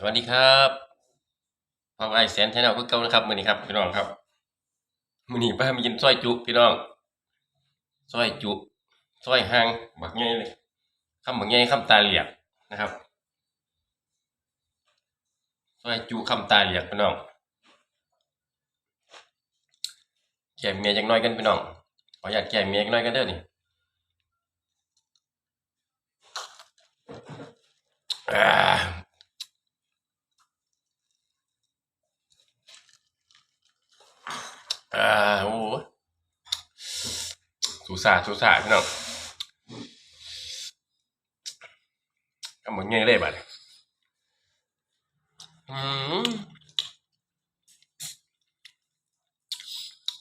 สวัสดีครับพ่อไอแสนแทนเอาก็เก่านะครับมือนี้ครับพี่น้องครับมือนี้พามากินซอยจุพี่น้องซอยจุซอยหางบักใหญ่เลยคำบักใหญ่คำตาเหลียกนะครับซอยจุคำตาเหลียกพี่น้องแก่เมียจักหน้อยกันพี่น้องขออยากแก่เมียจักหน้อยกันเด้อนี่อ่า อ่าโอ้โหสูสาสูสาพี่น้องกำลังเงี้ยเลยบัดนี้อืม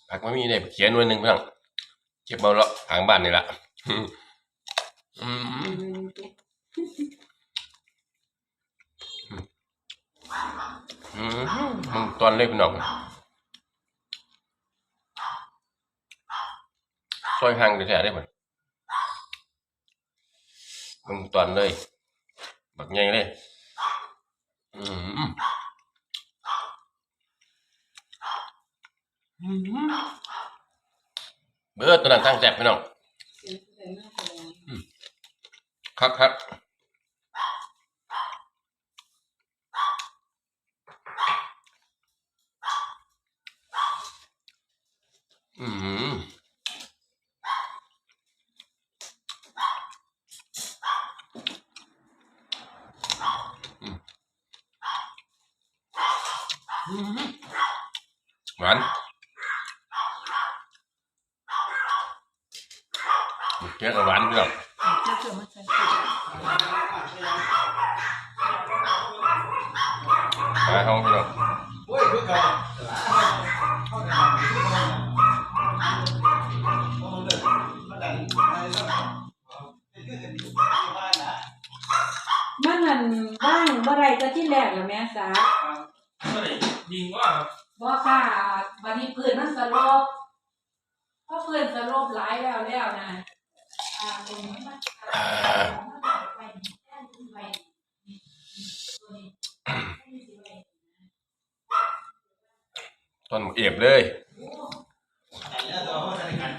ผักมันมีเนี่ยเขียนหน่วยหนึ่งพี่น้องเก็บมาละทางบ้านนี่ละอืมอืมอืมมึงตอนเล็กพี่น้อง ซอยห่างแท้ๆได้หมดมึงตอนเลย หวนั้นตั้งแซ่บพี่น้องครับครับอืมหวานเกี้ยวกับหวานพี่น้องมาห้องพี่น้องโอ้ยคือเก่าเข้าทางที่เขาเขาเดินมาดันอะไรสักเป็นคือกันอยู่บ้านนะมันนั่นว่างบ่ไรก็ที่แรกแล้วแม่สา ยิงว่าครับบ่ค่ะบัดนี้ปืนมันสลบเพราะปืนสลบหลายแล้วแล้วนะอ่าตรงนี้มันอ่าตอนเอียบเลยต่เนี่ยตัวเขาจะกัน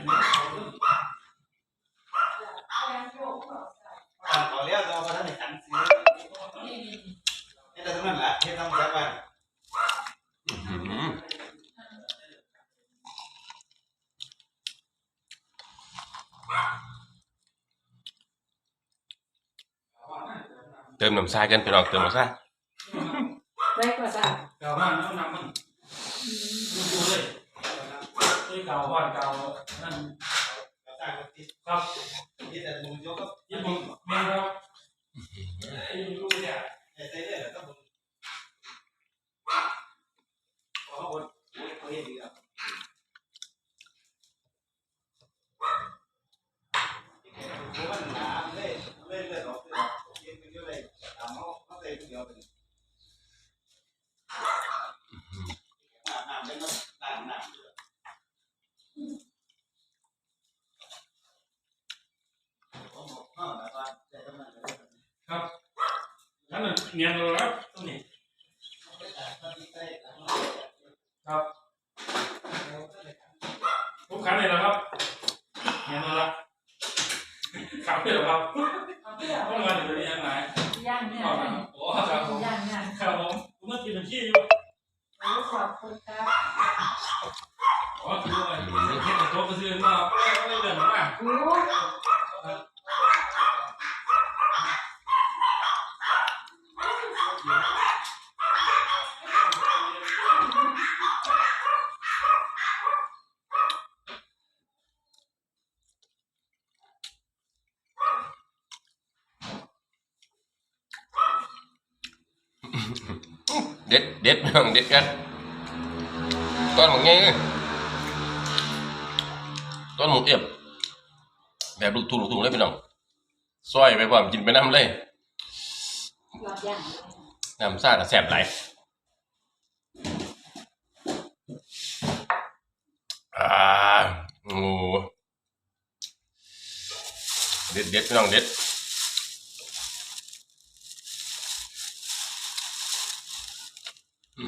เขาเรียกตัวเขาจะกันซื้อนี่แต่ตรงนั้นแหละที่ต้องเสียไป อื้อหือเติ มน้ำชากันพี่น้องเติมน้ำชาได้กว่าจ้ะเก่ามากน้ำหนักมันดูเลยเอ้ยเก่าบ้านเก่านั่น ก็สร้างที่ ครับ ที่แต่มึงยกก็ ญี่ปุ่นเมียครับไอ้ลูกเนี่ย ใส่เรื่อยๆก็มึง ขอคน เขาเห็นดีครับมันหนาเล่เล่เล่ออกเล่เย็นเป็นเยอะเลยตามเขาเขาเตะเดียวเป็น น้ำน้ำเล่นน้ำน้ำผมบอกพ่อแล้วก็ได้กำลังใจ ครับนั่นน่ะ เนียนเลยครับตรงนี้ครับผมขันเลยนะครับเนียนเลยละขับเลยเหรอครับต้องมาถึงยังไงย่างเนี่ยโอ้ครับผมย่างเนี่ยครับผมผมมากินเป็นขี้อยู่โอ้ขอบคุณครับอ๋อคือว่าเห็นแต่โต๊ะก็ซื้อมาไม่ได้เดินมาโอ้ เด็ดเด็ดพี่องเด็ดกันตอนหมกไงเลยตอนหมกเอียบแบบลูกทุ่งลูกทุ่งเลยพี่น้องซอยไปพร้อมกินไปน้ำเลยน้ำซ่ากับแซ่บไหลอ่าโอ้เด็ดเด็ดพี่น้องเด็ด อื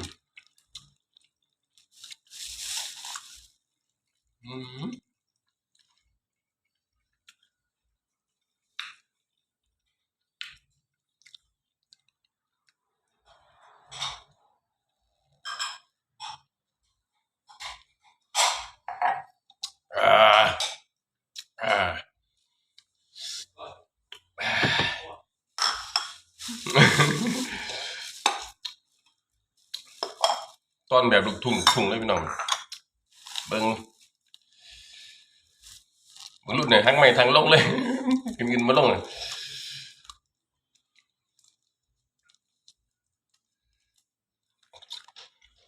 มอ่าอ่า ตอนแบบลูกทุ่งทุ่งเลยพี่น้อง เบิ้งเบิ้งรุ่นไหนทั้งไม่ทั้งลงเลยกินกินมาลงเลย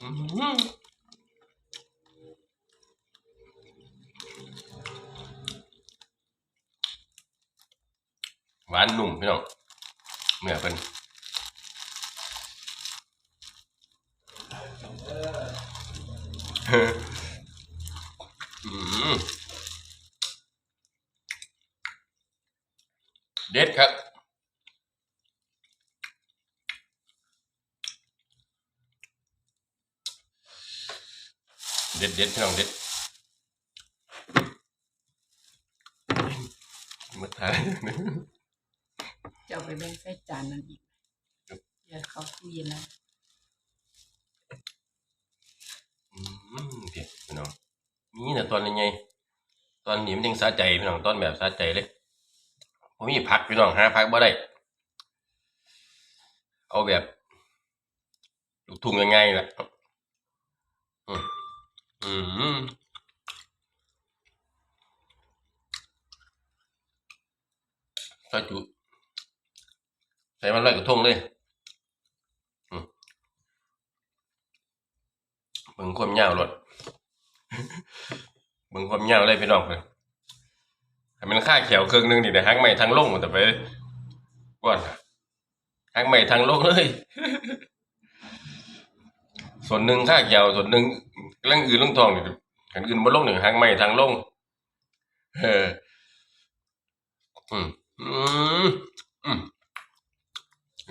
อื้อหือหวานนุ่มพี่น้องเนื้อเป็น อืม เด็ดครับเด็ดเด็ดพี่น้องเด็ดมาทานจะเอาไปแบ่งใส่จานนั่นอีก เดี๋ยวเขาตู้เย็นแล้วอืมเผ็ดพี่น้องนี่นะตอนยังไง ตอนนี้มันยังสะใจพี่น้องตอนแบบสะใจเลย ผมมีพักพี่น้องหาพักบ่ได้ เอาแบบลูกทุ่งง่ายๆแหละอืมใส่จุใส่มันไล่กระทงเลยมเบิ่งความยาวรถเบิ่งความยาวเลยพี่น้องเพิ่น ให้มันค่าเขียวเครึ่องหนึงนี่ได้หักใหม่ทางลงแต่ไปก่อนหักใหม่ทางลงเลย ส่วนหนึ่งค่าเขียวส่วนหนึ่งเรื่องอื่นเรื่องทองนี่อันอื่นบ่ลงหนึ่งหักใหม่ทางลงเอออืมอืมอืม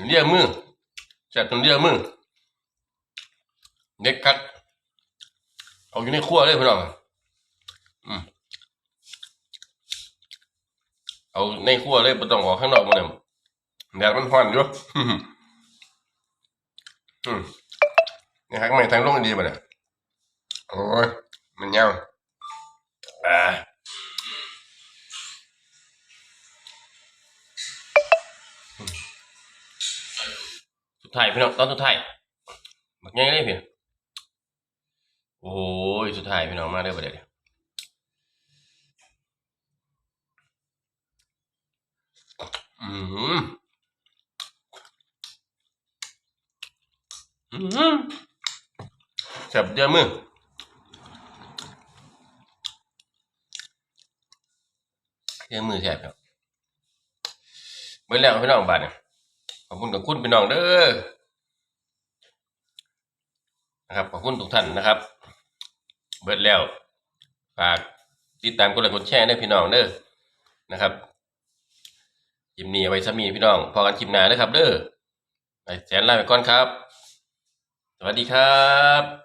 เรียกมือจัดจนเรียกมือเด็กคักเอาอยู่ในครัวเลยพี่น้อง เอาในครัวเลยไม่ต้องออกข้างนอกมันเนี่ยแดดมันร้อนอยู่อืมนี่ฮักไม่ทางลงดีป่ะเนี่ยโอ้ยมันยาวอ่าสุดท้ายพี่น้องตอนสุดท้ายบักใหญ่เลยพี่โอ้ยสุดท้ายพี่น้องมาเด้อประเดี๋ยว อืมอืมแซ่บเยอะมือเยอมือแซ่บครับเมื่อแล้วพี่น้องบาดเนี่ยขอบคุณกับคุณพี่น้องเด้อนะครับขอบคุณทุกท่านนะครับ เบิดแล้วฝากติดตามกดไลค์กดแชร์ได้พี่น้องเด้อนะครับ คลิปนี้เอาไว้สมีพี่น้องพอกันคลิปหน้านะครับ เด้อไปแสนลาไปก่อนครับ สวัสดีครับ